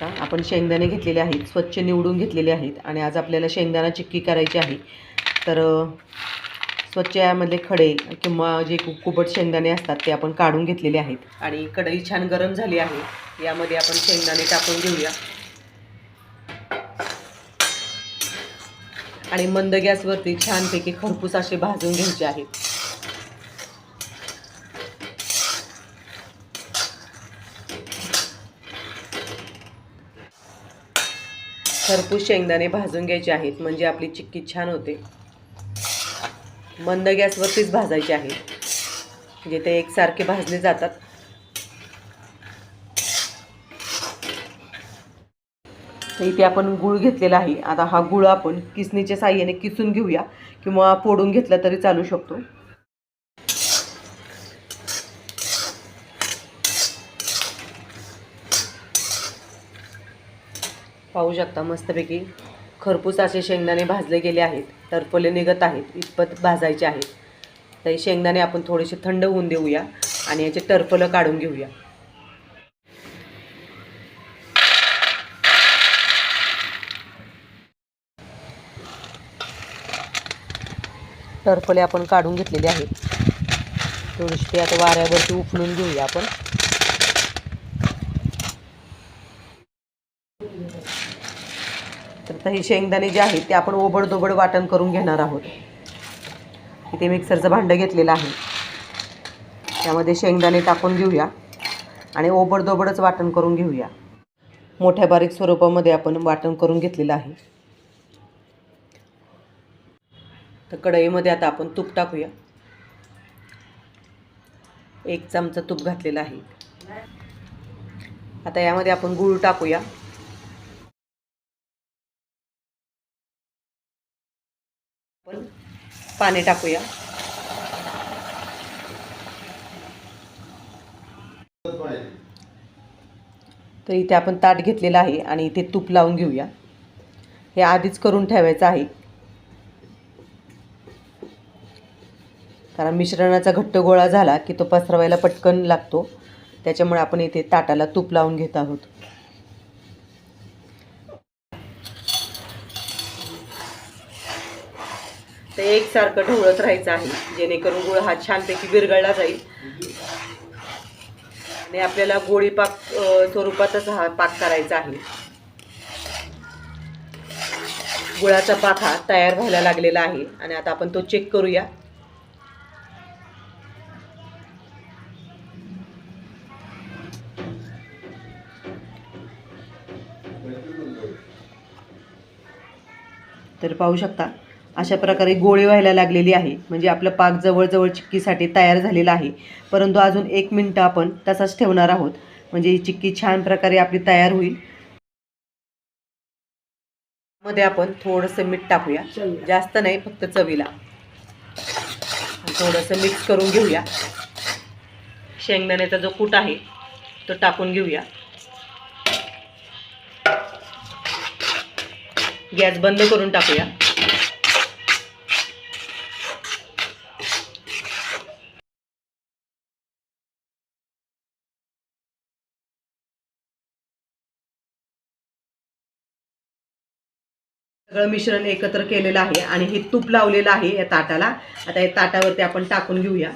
आता आपण शेंगदाणे घेतलेले आहेत स्वच्छ निवडून घेतलेले आहेत आणि आज आपल्याला शेंगदाणा चिक्की करायची आहे. तर स्वच्छ यामधले खडे किंवा जे कु- कुबट शेंगदाणे असतात ते आपण काढून घेतलेले आहेत. आणि कढई छान गरम झाली आहे. यामध्ये आपण शेंगदाणे टाकून घेऊया. आणि मंद गॅसवरती छानपैकी खरपूस असे भाजून घ्यायचे आहेत. खरपूस शेंगदाणे भाजून घ्यायचे आहेत. म्हणजे आपली चिक्की छान होते. मंद गॅसवरतीच भाजायचे आहे. म्हणजे ते एकसारखे भाजले जातात. तर इथे आपण गुळ घेतलेला आहे. आता हा गुळ आपण किसणीच्या साह्याने किसून घेऊया. किंवा फोडून घेतला तरी चालू शकतो. पाहू शकता मस्तपैकी. खरपूस असे शेंगदाणे भाजले गेले आहेत. टरफले निघत आहेत. इतपत भाजायचे आहेत. तर हे शेंगदाणे आपण थोडेसे थंड होऊन देऊया आणि याचे टरफलं काढून घेऊया. टरफले आपण काढून घेतलेले आहेत. थोडेसे ते आता वाऱ्यावरती उफलून घेऊया आपण. आता हे शेंगदाणे जे आहेत ते आपण ओबडधोबड वाटण करून घेणार आहोत. इथे मिक्सरचं भांडं घेतलेलं आहे. त्यामध्ये शेंगदाणे टाकून घेऊया आणि ओबडधोबडच वाटण करून घेऊया. मोठ्या बारीक स्वरूपामध्ये आपण वाटण करून घेतलेलं आहे. तर कढईमध्ये आता आपण तूप टाकूया. एक चमचा तूप घातलेला आहे. आता यामध्ये आपण गूळ टाकूया. आपण पाणी टाकूया. तर इथे आपण ताट घेतलेलं आहे आणि इथे तूप लावून घेऊया. हे आधीच करून ठेवायचं आहे. कारण मिश्रणाचा घट्ट गोळा झाला की तो पसरवायला पटकन लागतो. त्याच्यामुळे आपण इथे ताटाला तूप लावून घेत आहोत. ते एकसारखं ढवळत राहायचं आहे. जेणेकरून गुळ हा छानपैकी विरघळला जाईल. आणि आपल्याला गोळी पाक स्वरूपातच हा पाक करायचा आहे. गुळाचा पाक हा तयार व्हायला लागलेला आहे. आणि आता आपण तो चेक करूया. तर पाहू शकता अशा प्रकारे गोळी व्हायला लागलेली आहे. म्हणजे आपलं पाक जवळजवळ चिक्कीसाठी तयार झालेला आहे. परंतु अजून एक मिनटं आपण तसाच ठेवणार आहोत. म्हणजे ही चिक्की छान प्रकारे आपली तयार होईल. मध्ये आपण थोडंसं मीठ टाकूया. जास्त नाही फक्त चवीला. थोडंसं मिक्स करून घेऊया. शेंगदाण्याचा जो कूट आहे तो टाकून घेऊया. गॅस बंद करून टाकूया. सगळं मिश्रण एकत्र केलेलं आहे आणि हे तूप लावलेलं आहे या ताटाला. आता या ताटावरती आपण टाकून घेऊया.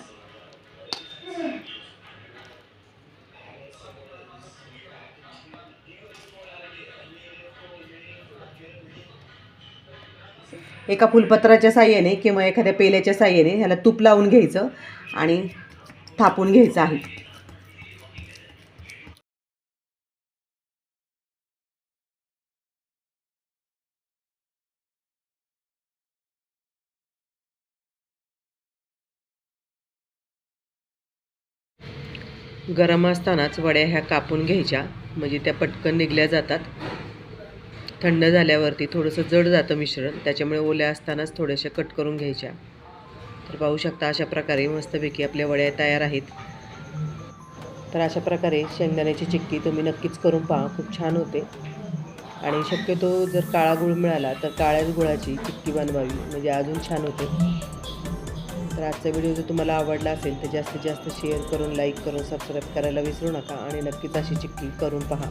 एका फुलपत्राच्या साह्याने किंवा एखाद्या पेल्याच्या साह्याने ह्याला तूप लावून घ्यायचं आणि थापून घ्यायचं आहे. गरम असतानाच वड्या ह्या कापून घ्यायच्या. म्हणजे त्या पटकन निघल्या जातात. थंड झाल्यावरती थोडंसं जड जातं मिश्रण. त्याच्यामुळे ओल्या असतानाच थोड्याशा कट करून घ्यायच्या. तर पाहू शकता अशा प्रकारे मस्तपैकी आपल्या वड्या तयार आहेत. तर अशा प्रकारे शेंगदाण्याची चिक्की तुम्ही नक्कीच करून पहा. खूप छान होते. आणि शक्यतो जर काळा गुळ मिळाला तर काळ्याच गुळाची चिक्की बनवावी. म्हणजे अजून छान होते. तर आजचा व्हिडिओ जर तुम्हाला आवडला असेल तर जास्तीत जास्त शेअर करून लाईक करून सबस्क्राईब करायला विसरू नका आणि नक्कीच अशी चिक्की करून पहा.